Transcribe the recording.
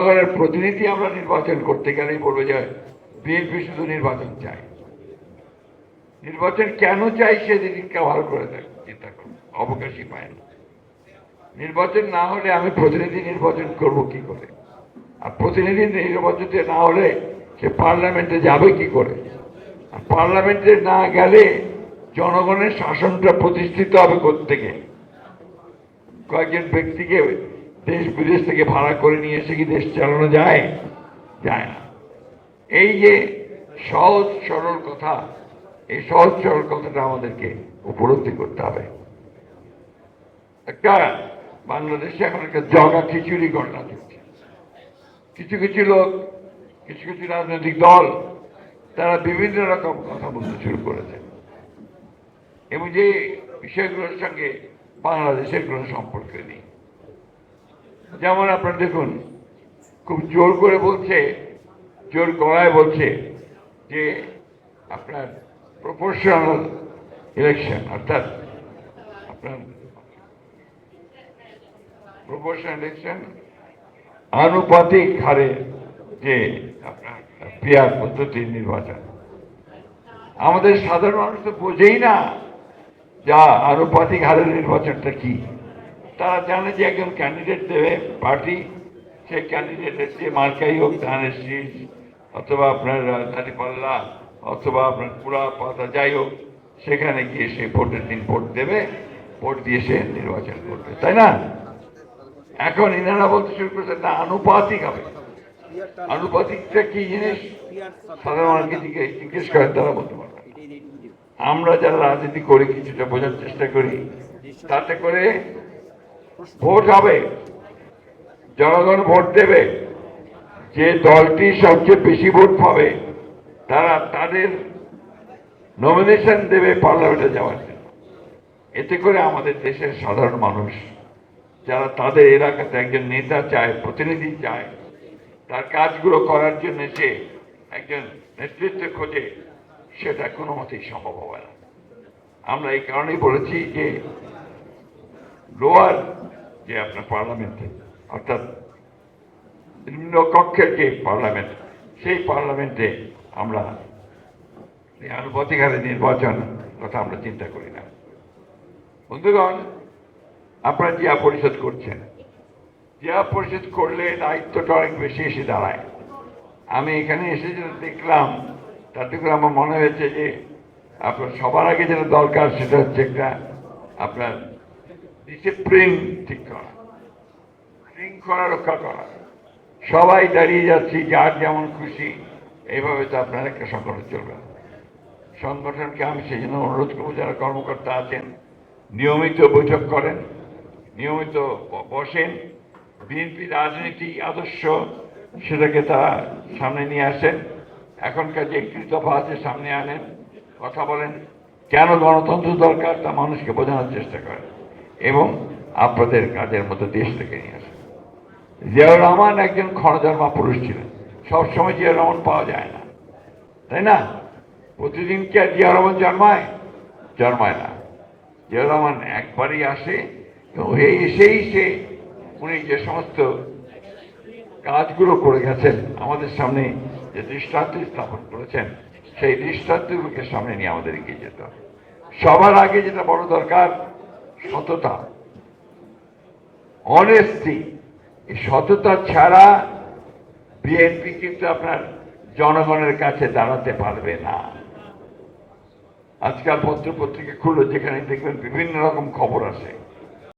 জনগণের প্রতিনিধি আমরা নির্বাচন করতে গেলেই বলব যে বিএনপি শুধু নির্বাচন চাই নির্বাচন কেন চাই সেদিনকে ভালো করে চিন্তা করুন অবকাশই পায় না। নির্বাচন না হলে আমি প্রতিনিধি নির্বাচন করব কি করে? আর প্রতিনিধি নির্বাচন না হলে সে পার্লামেন্টে যাবে কি করে? আর পার্লামেন্টে না গেলে জনগণের শাসনটা প্রতিষ্ঠিত হবে থেকে কয়েকজন ব্যক্তিকে দেশ বিদেশ থেকে ভাড়া করে নিয়ে এসে কি দেশ চালানো যায়? যায় না। এই যে সহজ সরল কথা, এই সহজ সরল কথাটা আমাদেরকে উপলব্ধি করতে হবে। একটা বাংলাদেশে এখন একটা জগা খিচুড়ি ঘটনা চলছে কিছু কিছু লোক, কিছু কিছু রাজনৈতিক দল, তারা বিভিন্ন রকম কথা বলতে শুরু করেছে। এবং যে বিষয়গুলোর সঙ্গে বাংলাদেশের কোনো সম্পর্ক নেই। যেমন আপনারা দেখুন, খুব জোর করে বলছে, জোর গলায় বলছে যে আপনার প্রপোর্শনাল ইলেকশন অর্থাৎ আপনার প্রপোর্শনাল ইলেকশন আনুপাতিক হারে যে আপনার পিয়ার পদ্ধতির নির্বাচন। আমাদের সাধারণ মানুষ তো বোঝেই না যা আনুপাতিক হারের নির্বাচনটা কি। তারা জানে যে একজন ক্যান্ডিডেট দেবে পার্টি সেই ক্যান্ডিডেটের যে মার্কাই হোক, ধানের শীষ, অথবা আপনার দাঁড়িপাল্লা অথবা আপনার পুরা পাতা, যাই হোক, সেখানে গিয়ে সে ভোটের দিন ভোট দেবে, ভোট দিয়ে সে নির্বাচন করবে, তাই না? এখন ইনারা বলতে শুরু করেছে, না, আনুপাতিক হবে। আনুপাতিকটা কি জিনিস? সাধারণ জিজ্ঞেস করেন তারা বলতে পারবে আমরা যারা রাজনীতি করি কিছুটা বোঝার চেষ্টা করি, তাতে করে ভোট হবে। জনগণ ভোট দেবে। যে দলটি সবচেয়ে বেশি ভোট পাবে, তারা তাদের নমিনেশন দেবে পার্লামেন্টে যাওয়ার জন্য। এতে করে আমাদের দেশের সাধারণ মানুষ, যারা তাদের এলাকাতে একজন নেতা চায়, প্রতিনিধি চায়, তার কাজগুলো করার জন্য সে একজন নেতৃত্ব খোঁজে, সেটা কোনো মতেই সম্ভব হবে না। আমরা এই কারণেই বলেছি যে লোয়ার যে আপনার পার্লামেন্টে অর্থাৎ নিম্ন কক্ষের যে পার্লামেন্ট সেই পার্লামেন্টে আমরা আনুপাতিক নির্বাচন কথা আমরা চিন্তা করি না বন্ধুগণ আপনারা জিয়া পরিষদ করছেন জিয়া পরিষদ করলে দায়িত্বটা অনেক বেশি এসে দাঁড়ায় আমি এখানে এসে যেটা দেখলাম তাতে করে আমার মনে হয়েছে যে আপনার সবার আগে যেটা দরকার সেটা হচ্ছে একটা আপনার ডিসিপ্লিন ঠিক করা, শৃঙ্খলা রক্ষা করা। সবাই দাঁড়িয়ে যাচ্ছি, যার যেমন খুশি, এইভাবে তো আপনার একটা সংগঠন চলবে। সংগঠনকে আমি সেই জন্য অনুরোধ করব, যারা কর্মকর্তা আছেন, নিয়মিত বৈঠক করেন, নিয়মিত বসেন, বিএনপি রাজনীতি, আদর্শ, সেটাকে তারা সামনে নিয়ে আসেন। এখনকার যে একটি দফা আছে, সামনে আনেন, কথা বলেন। কেন গণতন্ত্র দরকার, তা মানুষকে বোঝানোর চেষ্টা করেন। এবং আপনাদের কাজের মতো দেশ থেকে নিয়ে আসে জিয়াউর রহমান একজন ক্ষণজন্মা পুরুষ ছিলেন। সবসময় জিয়াউর রহমান পাওয়া যায় না। তাই না? প্রতিদিন কি আর জিয়াউর রহমান জন্মায়? জন্মায় না। জিয়াউর রহমান একবারই আসে এবং এই এসেই সে উনি যে সমস্ত কাজগুলো করে গেছেন, আমাদের সামনে যে দৃষ্টান্ত স্থাপন করেছেন, সেই দৃষ্টান্তগুলোকে সামনে নিয়ে আমাদের এগিয়ে যেতে হবে। সবার আগে যেটা বড় দরকার সততা। অনেস্টি এই সততা ছাড়া বিএনপি কিন্তু আপনার জনগণের কাছে দাঁড়াতে পারবে না। আজকাল পত্র পত্রিকা খুললো যেখানে দেখবেন বিভিন্ন রকম খবর আসে।